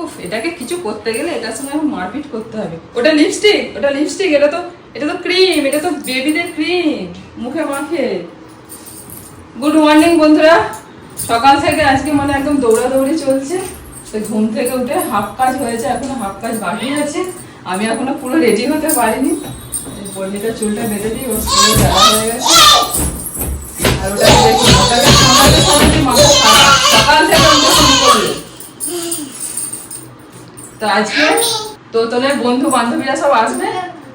উফ, এটাকে কিছু করতে গেলে এটার সঙ্গে মারপিট করতে হবে। ওটা লিপস্টিক ওটা লিপস্টিক এটা তো এটা তো ক্রিম এটা তো বেবিদের ক্রিম মুখে মাখে। গুড মর্নিং বন্ধুরা। সকাল থেকে আজকে মানে একদম দৌড়াদৌড়ি চলছে। তো ঘুম থেকে উঠে হাফ কাজ হয়েছে, এখনও হাফ কাজ বাকি আছে। আমি এখনও পুরো রেডি হতে পারিনি। পর্ণিটা চুলটা বেঁধে দিই ওর স্কুলে হয়ে গেছে। আর ওটাকে দেখুন ওটাকে সামলাতে সকাল থেকে উঠে শুরু করল তো আজকে তোতনের বন্ধু বান্ধবীরা সব আসবে।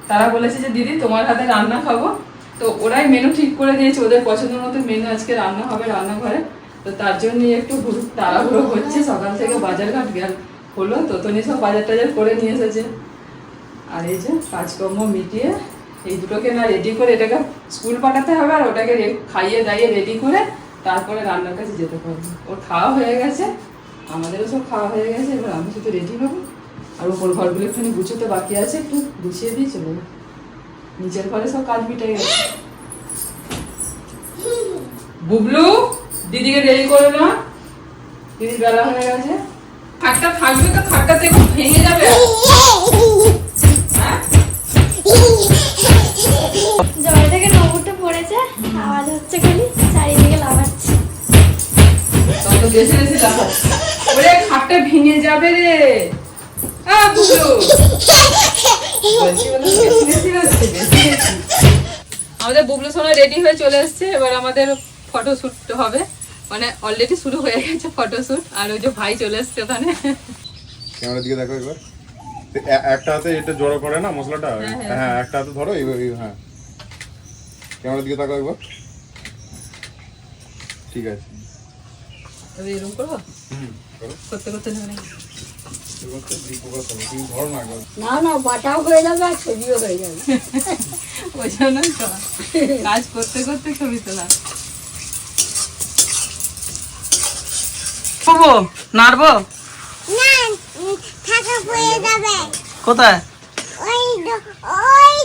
তারা বলেছে যে, দিদি, তোমার হাতে রান্না খাব। তো ওরাই মেনু ঠিক করে দিয়েছে। ওদের পছন্দ মতো মেনু আজকে রান্না হবে রান্নাঘরে। তো তার জন্য একটু হুড়- তাড়াহুড়ো হচ্ছে। সকাল থেকে বাজার ঘাট গেল, হলো। তোতনি সব বাজার টাজার করে নিয়ে এসেছে। আর এই যে কাজকর্ম মিটিয়ে এই দুটোকে না রেডি করে এটাকে স্কুল পাঠাতে হবে আর ওটাকে খাইয়ে দাইয়ে রেডি করে তারপরে রান্নার কাছে যেতে পারব ওর খাওয়া হয়ে গেছে। আমাদেরও সব খাওয়া হয়ে গেছে। এবার আমি শুধু রেডি হব। আর ওপর ঘরগুলো একটুখানি গুছোতে বাকি আছে একটু গুছিয়ে দিয়ে চলে। নিচের ঘরে সব কাজ মিটে গেছে। বুবলু দিদিকে রেডি করে না। দিদির বেলা হয়ে গেছে। খাটটা থাকবে তো খাটটা থেকে ভেঙে যাবে। হ্যাঁ? জল থেকে নৌকোটা পড়েছে আওয়াজ হচ্ছে খালি চারিদিকে তত বেশি বেশি লাফাও। ওরে খাটটা ভেঙে যাবে রে। আমাদের বুবলু সোনা রেডি হয়ে চলে এসেছে এবার আমাদের ফটো শুট হবে। মানে অলরেডি শুরু হয়ে গেছে ফটো শুট আর ওই যে ভাই চলে এসছে ওখানে। ক্যামেরার দিকে দেখো একবার। একটা হাতে এটা জড়ো করে না মশলাটা? হ্যাঁ, হ্যাঁ। হ্যাঁ একটা হাতে ধরো এইভাবে এই- হ্যাঁ। ক্যামেরার দিকে তাকাও একবার। ঠিক আছে। তবে এরকম করব? হুম করো। করতে করতে না না না বাটাও হয়ে যাবে আর ছবিও হয়ে যাবে। ওই জন্যই কাজ করতে করতে ছবি তোলা। নাড়বো? কোথায়? ওই ওই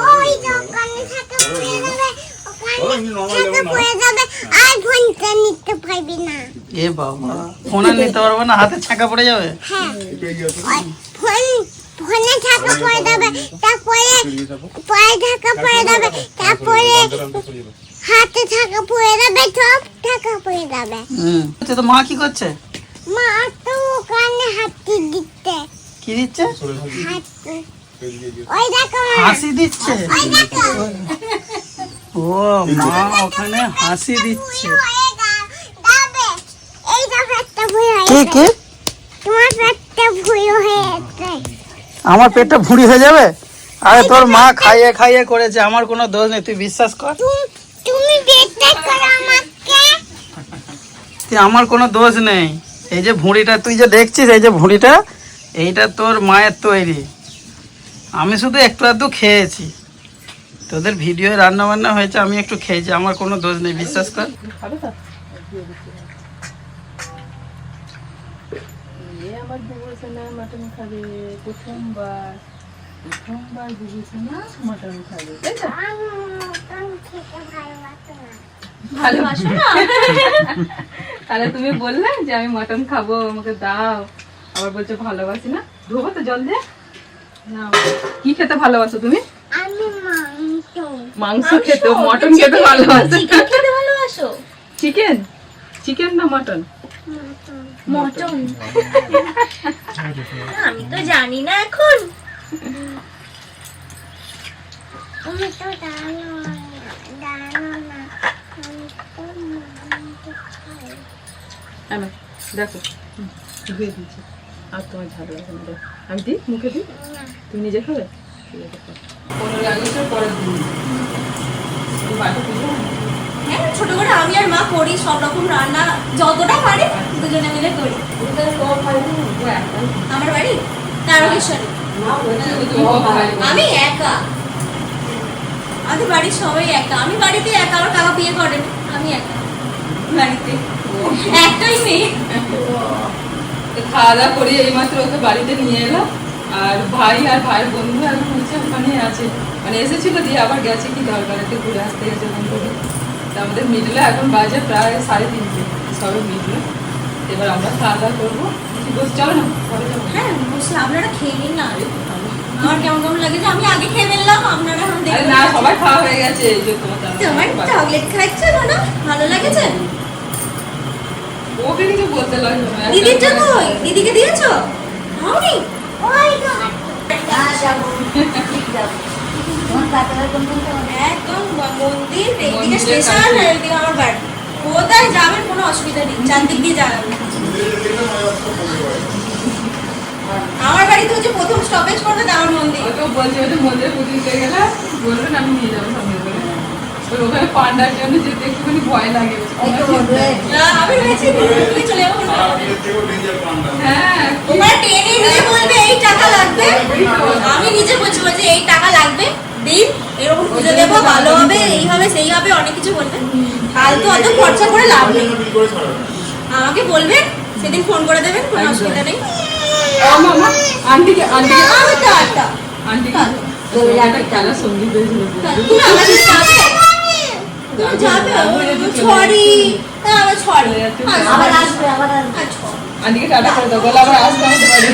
ওই এ বাবা ফোন আর নিতে পারব না হাতে ছাকা পড়ে যাবে। ফোন পড়ে তারপরে পড়ে তারপরে। হাতে থাকা পড়ে যাবে সব থাকা পড়ে যাবে। হুম আচ্ছা, তো মা কি করছে? মা তো ওখানে হাতি দিতে কি দিচ্ছে? হাতি ওই দেখো। হাসি দিচ্ছে। ওই দেখো। ও মা ওখানে হাসি দিচ্ছে। কে। কে? আমার পেটটা ভুঁড়ি হয়ে যাবে? আরে তোর মা খাইয়ে খাইয়ে করেছে আমার কোনো দোষ নেই তুই বিশ্বাস কর। তুমি বেটে করো আমাকে। তুই আমার কোনো দোষ নেই? এই যে ভুঁড়িটা তুই যে দেখছিস এই যে ভুঁড়িটা এইটা তোর মায়ের তৈরি। আমি শুধু একটু আধটু খেয়েছি। তোদের ভিডিও রান্না বান্না হয়েছে, আমি একটু খেয়েছি আমার কোনো দোষ নেই, বিশ্বাস কর। ভালোবাসি না? তাহলে তুমি বললে যে, আমি মাটন খাব, আমাকে দাও। আবার বলছো, ভালোবাসি না। ধোবো তো জল দিয়ে। কি খেতে ভালোবাসো তুমি? মাংস খেতে মটন খেতে ভালোবাসো। খেতে ভালোবাসো? চিকেন চিকেন না মটন। মটন। আমি তো জানি না এখন। তুমি তো জানো না জানো আমি। হ্যাঁ দেখো। হুম, ধুয়ে দিচ্ছি আর তোমার ঝাল না আমি দিই? মুখে দিই? তুমি নিজে খাবে? ঠিক আছে খাও। পনেরোই আগস্টের পরের দিন তুমি বাড়িতে পুজো হয়? ছোট করে আমি আর মা করি সব রকম রান্না যতটা পারি দুজনে মিলে করি। আমার বাড়ি তারকেশ্বরী। আমি একা আমাদের বাড়ির সবাই একা আমি বাড়িতে একা আমার কাকা বিয়ে করেন আমি একা বাড়িতে একটাই মেয়ে খাওয়া দাওয়া করে এইমাত্র ওকে বাড়িতে নিয়ে এলো আর ভাই আর ভাইয়ের বন্ধু এখন হচ্ছে ওখানে আছে। মানে এসেছিল দিয়ে আবার গেছে কি দরকার একটু ঘুরে আসতে গেছে ওখান থেকে। তা আমাদের মিডলে এখন বাজে প্রায় সাড়ে তিনটে। সবে মিডলে। এবার আমরা খাওয়া দাওয়া করব। ঠিক আছে চলো না হ্যাঁ বসে আপনারা খেয়ে নিন না। আমার কেমন কেমন লাগে যে আমি আগে খেয়ে ফেললাম আপনারা এখন দেখুন। না সবাই খাওয়া হয়ে গেছে। এই যে তোমার চকলেট খাচ্ছে না? ভালো লাগেছে? ওকে কিছু বলতে লাগবে না। দিদির জন্য দিদিকে দিয়েছ? হাউনি কোথায় যাবেন কোনো অসুবিধা নেই চারদিক দিয়ে যাবেন আমার বাড়িতে হচ্ছে প্রথম স্টপেজ করবে আমার মন্দির। ওকেও বলছে ওটা মন্দিরে পুজো গেলে বলবেন আমি নিয়ে যাব সঙ্গে ওখানে পান্ডার জন্য যেতে একটুখানি ভয় লাগে আমি ভেবেছি দিদিকে চলে যাব হ্যাঁ ওখানে টেনে নিয়ে বলবে এই টাকা লাগবে আমি নিজে বলছি বলছি এই টাকা লাগবে দিন এরকম পুজো দেবো ভালো হবে এই হবে সেই হবে অনেক কিছু বলবে ফালতু অত খরচা করে লাভ নেই আমাকে বলবেন সেদিন ফোন করে দেবেন কোনো অসুবিধা নেই ও আন্টিকে খেলা সংগীত হয়েছিল তুমি আমার সাথে তুমি যাবে ছড়ি। ছড়ি। আবার আসবে আবার আসবে। আন্টিকে টাটা করে দাও বলে আবার আসতে আমাদের বাড়ি।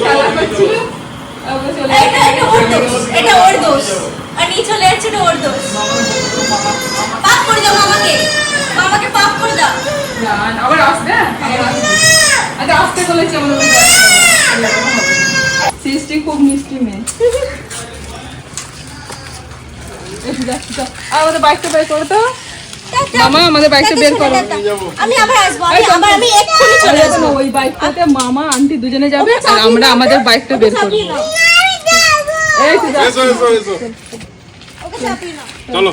খেলা করছিল। আবার চলে এটা এটা ওর দোষ এটা ওর দোষ। আর নিয়ে চলে যাচ্ছে এটা ওর দোষ। পাপ করে দাও মামাকে। মামাকে পাপ করে দাও। আবার আসবে হ্যাঁ? আসবে। আচ্ছা আসতে বলেছি আমরা ওই খুব মিষ্টি মেয়ে। আমাদের বাইকটা বের করো তো মামা আমাদের বাইকটা বের করো। আমি আবার আসব আমি আবার আমি এক্ষুনি চলে আসব। ওই বাইকটাতে মামা আন্টি দুজনে যাবে আর আমরা আমাদের বাইকটা বের করব। এই তো। এসো এসো ওকে চলো।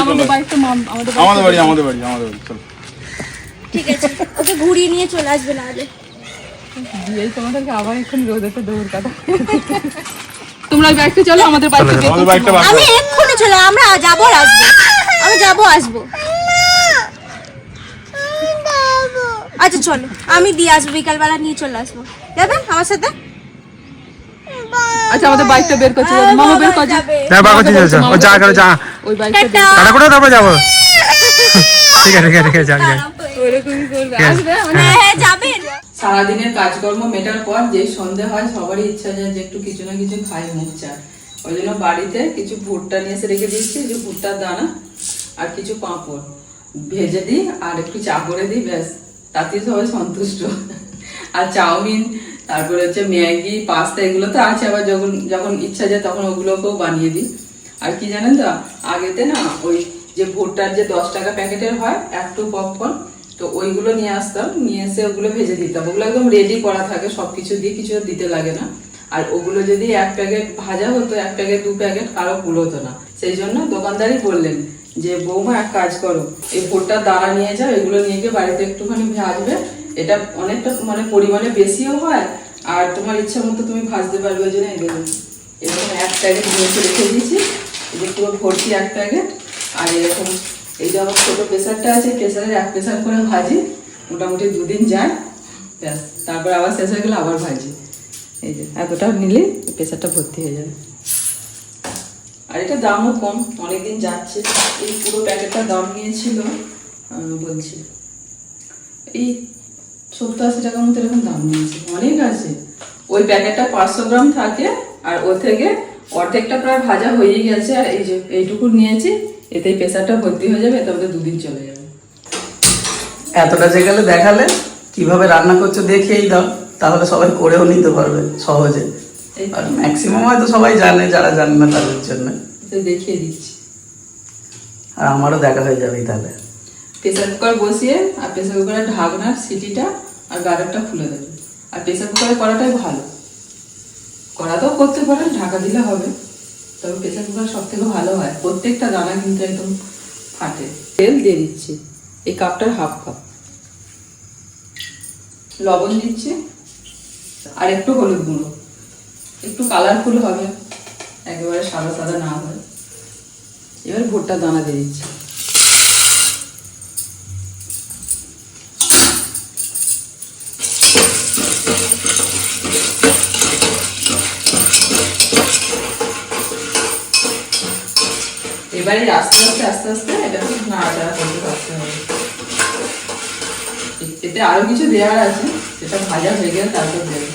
আমাদের। বাইকটা মাম- আমাদের আমাদের বাড়ি বাইকটা আমাদের বাড়ি আমাদের বাড়ি চলো। ঠিক আছে ওকে ঘুরিয়ে নিয়ে চলে আসবে না হলে দিয়েই তোমাদেরকে আবার এখন রোদেতে দৌড় কাটা তোমরা ব্যাগটা চলো আমাদের বাইকটা করছি। আমি করো। এক্ষুনি চলে আমরা যাব আর আসব। আমি যাব আসব। আচ্ছা চলো আমি দিয়ে আসব বিকালবেলা নিয়ে চলে আসব। যাবেন আমার সাথে? আচ্ছা আমাদের বাইকটা বের করছে মামা বের করছে। যাবে। হ্যাঁ বার করছি চল ও যা করে যা। ওই বাইকটা টাটা। টাটা করে তারপর যাব। ঠিক আছে ঠিক আছে ঠিক আছে যাক, যাক। ওরকমই করবে। আসবে মানে হ্যাঁ হ্যাঁ যাবেন সারাদিনের কাজকর্ম মেটার পর যে সন্ধে হয়, সবারই ইচ্ছা যায় যে একটু কিছু না কিছু খাই, মুখ চা। ওই জন্য বাড়িতে কিছু ভুট্টা নিয়ে এসে রেখে দিচ্ছি যে ভুট্টার দানা আর কিছু পাঁপড়। ভেজে দিই আর একটু চা করে দিই, ব্যাস। তাতেই সবাই সন্তুষ্ট। আর চাউমিন, তারপরে হচ্ছে ম্যাগি, পাস্তা, এগুলো তো আছে। আবার যখন যখন ইচ্ছা যায় তখন ওগুলোকেও বানিয়ে দিই। আর কি জানেন তো, আগেতে না ওই যে ভুট্টার যে দশ টাকা প্যাকেটের হয় একটু পপকর্ন তো ওইগুলো নিয়ে আসতাম, নিয়ে এসে ওগুলো ভেজে দিতাম। ওগুলো একদম রেডি করা থাকে সব কিছু দিয়ে কিছু দিতে লাগে না। আর ওগুলো যদি এক প্যাকেট ভাজা হতো, এক প্যাকেট, দু প্যাকেট, কারও কুলোতো না। সেই জন্য দোকানদারই বললেন যে, বৌমা, এক কাজ করো। এই ভুট্টার দাঁড়া নিয়ে যাও, এগুলো নিয়ে গিয়ে বাড়িতে একটুখানি ভাজবে। এটা অনেকটা মানে পরিমাণে বেশিও হয়, আর তোমার ইচ্ছা মতো তুমি ভাজতে পারবে ওই জন্য দেখুন। এরকম এক প্যাকেট নিয়ে রেখে দিয়েছি। যে পুরো ভর্তি এক প্যাকেট, আর এরকম এই যে আমার ছোটো প্রেশারটা আছে, প্রেসারের এক প্রেশার করে ভাজি। মোটামুটি দুদিন যায়। ব্যাস, তারপর আবার শেষ হয়ে গেলে আবার ভাজি। এই যে, এতটা নিলে প্রেশারটা ভর্তি হয়ে যাবে। আর এটা দামও কম, অনেকদিন যাচ্ছে। এই পুরো প্যাকেটটা দাম নিয়েছিল বলছি। এই সত্তর আশি টাকার মতো এরকম দাম নিয়েছে। অনেক আছে। ওই প্যাকেটটা পাঁচশো গ্রাম থাকে, আর ও থেকে অর্ধেকটা প্রায় ভাজা হয়েই গেছে। আর এই যে, এইটুকু নিয়েছি। এতেই প্রেসারটা ভর্তি হয়ে যাবে আমাদের দুদিন চলে যাবে। এতটা জায়গালে দেখালে কীভাবে রান্না করছ দেখিয়েই দাও তাহলে সবাই করেও নিতে পারবে সহজে। আর ম্যাক্সিমাম হয়তো সবাই জানে যারা জানে না তাদের জন্য। দেখিয়ে দিচ্ছি। আর আমারও দেখা হয়ে যাবে তাহলে। প্রেসার কুকার বসিয়ে আর প্রেসার কুকারের ঢাকনার সিটিটা আর গার্ডারটা খুলে দেবে। আর প্রেসার কুকারে করাটাই ভালো। করাতেও করতে পারেন ঢাকা দিলে হবে। তবে প্রেসার কুকার সব থেকে ভালো হয়। প্রত্যেকটা দানা কিন্তু একদম ফাটে। তেল দিয়ে দিচ্ছি এই কাপটার হাফ কাপ। লবণ দিচ্ছি। আর একটু হলুদ গুঁড়ো। একটু কালারফুল হবে। একেবারে সাদা সাদা না হয়। এবার ভুট্টা দানা দিয়ে দিচ্ছি। এবারে আস্তে আস্তে আস্তে আস্তে এটা খুব নাড়াচাড়া করতে থাকতে হবে এতে আরও কিছু দেওয়ার আছে সেটা ভাজা হয়ে গেলে তারপর দেবে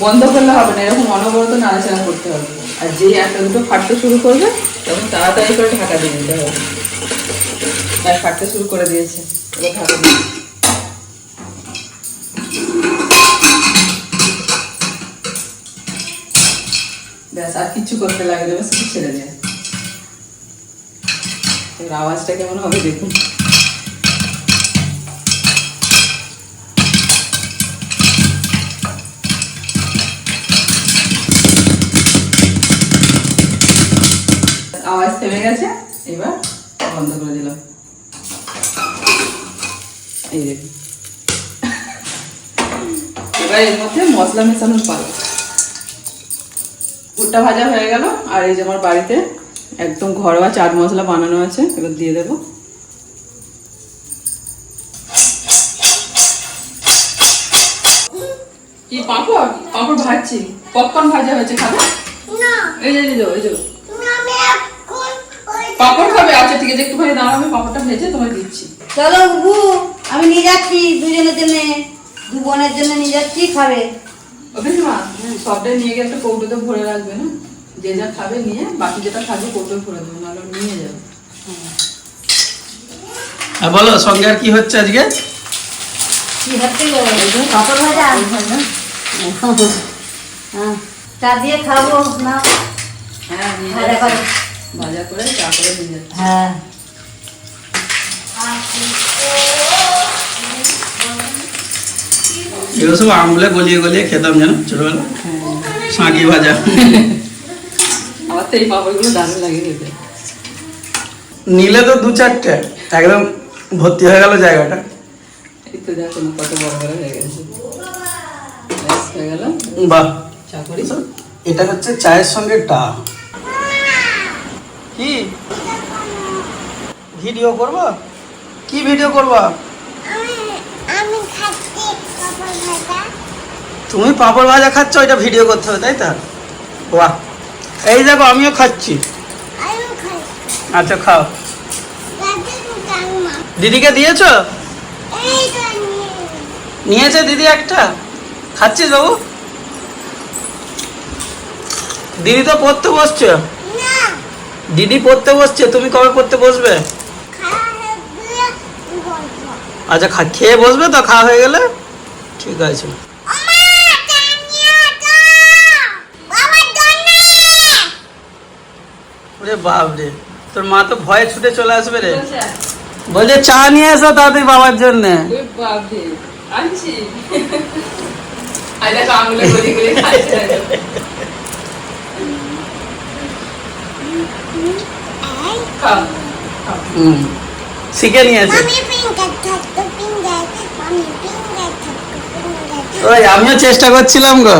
বন্ধ করলে হবে না এরকম অনবরত নাড়াচাড়া করতে হবে আর যেই একটা দুটো ফাটতে শুরু করবে তখন তাড়াতাড়ি করে ঢাকা দিয়ে দিতে হবে আর ফাটতে শুরু করে দিয়েছে দিয়ে ব্যাস আর কিচ্ছু করতে লাগে না ব্যাস ছেড়ে দেয় এবার আওয়াজটা কেমন হবে দেখুন। আওয়াজ থেমে গেছে, এবার বন্ধ করে দিলাম। এই দেখুন। এবার এর মধ্যে মশলা মেশানোর পালা। ভুট্টা ভাজা হয়ে গেল, আর এই যে আমার বাড়িতে একদম ঘরোয়া চাট মশলা বানানো আছে। এবার দিয়ে দেবো। কি পাঁপড়? পাঁপড় ভাজছি। পপকর্ন ভাজা হয়েছে খাবে? এই যে এই যে এই যে পাঁপড় খাবে? আচ্ছা ঠিক আছে একটুখানি দাঁড়াও আমি পাঁপড়টা ভেজে তোমায় দিচ্ছি। চলো বুবু আমি নিয়ে যাচ্ছি দুজনের জন্য। দু বোনের জন্য নিয়ে যাচ্ছি খাবে। ওকে মা সবটাই নিয়ে গিয়ে একটা কৌটোতে ভরে রাখবে না? যে যা খাবে নিয়ে বাকি যেটা থাকবে কৌটো ভরে দেবে নাহলে নিয়ে যাবে। হ্যাঁ বলো সঙ্গে আর কি হচ্ছে আজকে? কি হচ্ছে গো? ভাজা। হ্যাঁ চা দিয়ে খাব না হ্যাঁ ভাজা করে। চা করে নিয়ে যাচ্ছে। হ্যাঁ। এগুলো সব আঙুলে গলিয়ে গলিয়ে খেতাম জানো ছোটবেলা শাঁকি ভাজা। আমার তো এই পাঁপড়গুলো দারুণ লাগে খেতে। নিলে তো দু চারটে একদম ভর্তি হয়ে গেল জায়গাটা। এই তো দেখো না কত বড় বড় হয়ে গেছে। হয়ে গেল। বাহ। চা করি। এটা হচ্ছে চায়ের সঙ্গে টা। কি? ভিডিও করব? কি ভিডিও করব? তুমি পাঁপড় ভাজা খাচ্ছ ওইটা ভিডিও করতে হবে তাই তো? বাহ। এই দেখো আমিও খাচ্ছি। আচ্ছা খাও। দিদিকে দিয়েছ? নিয়েছে দিদি একটা? খাচ্ছিস বাবু? দিদি তো পড়তে বসছে। দিদি পড়তে বসছে তুমি কবে পড়তে বসবে? আচ্ছা খেয়ে বসবে তো খাওয়া হয়ে গেলে? ঠিক আছে। ওরে তোর মা তো ভয়ে ছুটে চলে আসবে রে। বলছে চা নিয়ে এসো তাড়াতাড়ি বাবার জন্য। বাপরে শিখে আমিও চেষ্টা করছিলাম গো।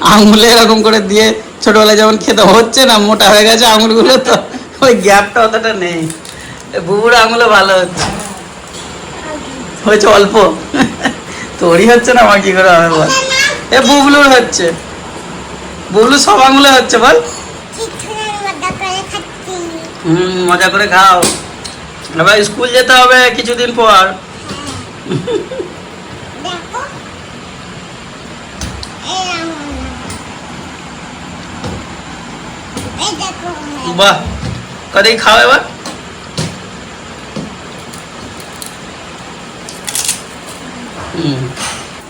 আঙুলে এরকম করে দিয়ে ছোটবেলায় যেমন খেতে হচ্ছে না, মোটা হয়ে গেছে আঙুলগুলো তো। ওই গ্যাপটা অতটা নেই। বুবুর আঙুলে ভালো হচ্ছে। হয়েছে অল্প। তোরই হচ্ছে না, আমার কি করে হবে বল? এ বুবলুর হচ্ছে। বুবলু সব আঙুলে হচ্ছে বল? হুম, মজা করে খাও। স্কুল যেতে হবে কিছুদিন পর। বাহ কদিন খাও এবার?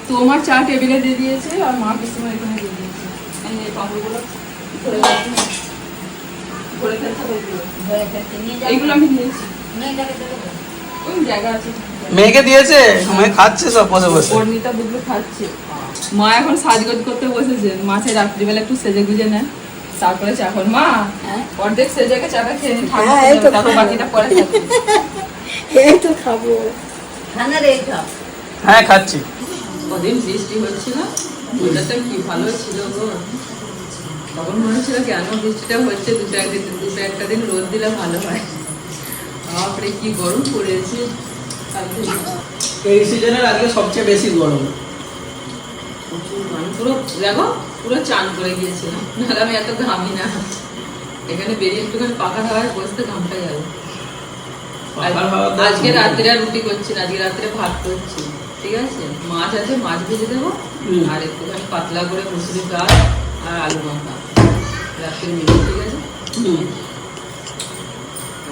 তোমার চা টেবিলে দিয়ে দিয়েছে আর মা পিসমা এখানে দিয়ে দিয়েছে। এই। এইগুলো আমি নিয়েছি। জায়গা আছে। মেয়েকে দিয়েছে? মেয়ে খাচ্ছে সব বসে বসে। অর্ণিতা বুঝলো খাচ্ছে। মা এখন সাজগোজ করতে বসেছে। মাছে রাত্রিবেলা একটু সেজে গুজে নেয়। তারপরে চা কর মা। অর্ধেক সেজেকে চাটা খেয়ে নি, ঠান্ডা হ্যাঁ, হয়ে বাকিটা পরে এই তো খাব। ঠান্ডা রে খাও হ্যাঁ খাচ্ছি। কদিন বৃষ্টি হচ্ছিল ওটাতে কি ভালো ছিল গো? তখন মনে হচ্ছিল কেন বৃষ্টিটা হচ্ছে দুটো একদিন দুটো একটা দিন রোদ দিলে ভালো হয়। বাপরে কি গরম পড়েছে। এই সিজনের আজকে সবচেয়ে বেশি গরম। পুরো দেখো পুরো চান করে গিয়েছিলাম। নাহলে আমি এত ঘামি না। এখানে বেরিয়ে একটুখানি পাকা হাওয়ায় বসতে ঘামটা তো- আজকে রাত্রে আর রুটি করছি না আজকে রাত্রে ভাত করছি। ঠিক আছে? মাছ আছে মাছ ভেজে দেবো। আর একটুখানি পাতলা করে মুসুরির ডাল আর আলু মাখা রাত্রে মিলে ঠিক আছে?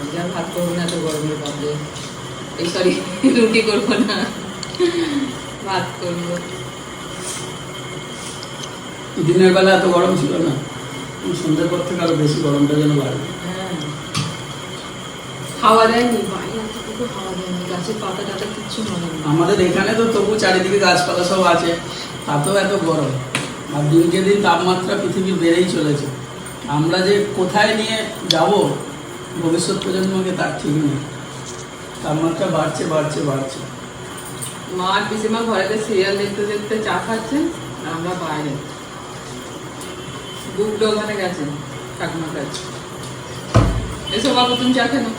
আজকে আর ভাত করব না তো গরমের বাদে এই সরি রুটি করব না। ভাত করব। দিনের বেলা এত গরম ছিল না। সন্ধ্যের পর থেকে আরও বেশি গরমটা যেন বাড়বে। হ্যাঁ। হাওয়া দেয়নি আমাদের এখানে তো তবু চারিদিকে গাছপালা সব আছে তাতেও এত গরম। আর দিনকে দিন তাপমাত্রা পৃথিবীর বেড়েই চলেছে। আমরা যে কোথায় নিয়ে যাব ভবিষ্যৎ প্রজন্মকে তার ঠিক নেই। তাপমাত্রা বাড়ছে বাড়ছে বাড়ছে। মা আর পিসিমা ঘরেতে সিরিয়াল দেখতে দেখতে চা খাচ্ছেন আমরা বাইরে। গুগলো ওখানে গেছেন ঠাকুমার কাছে। এসো বাবু তুমি চা খেলো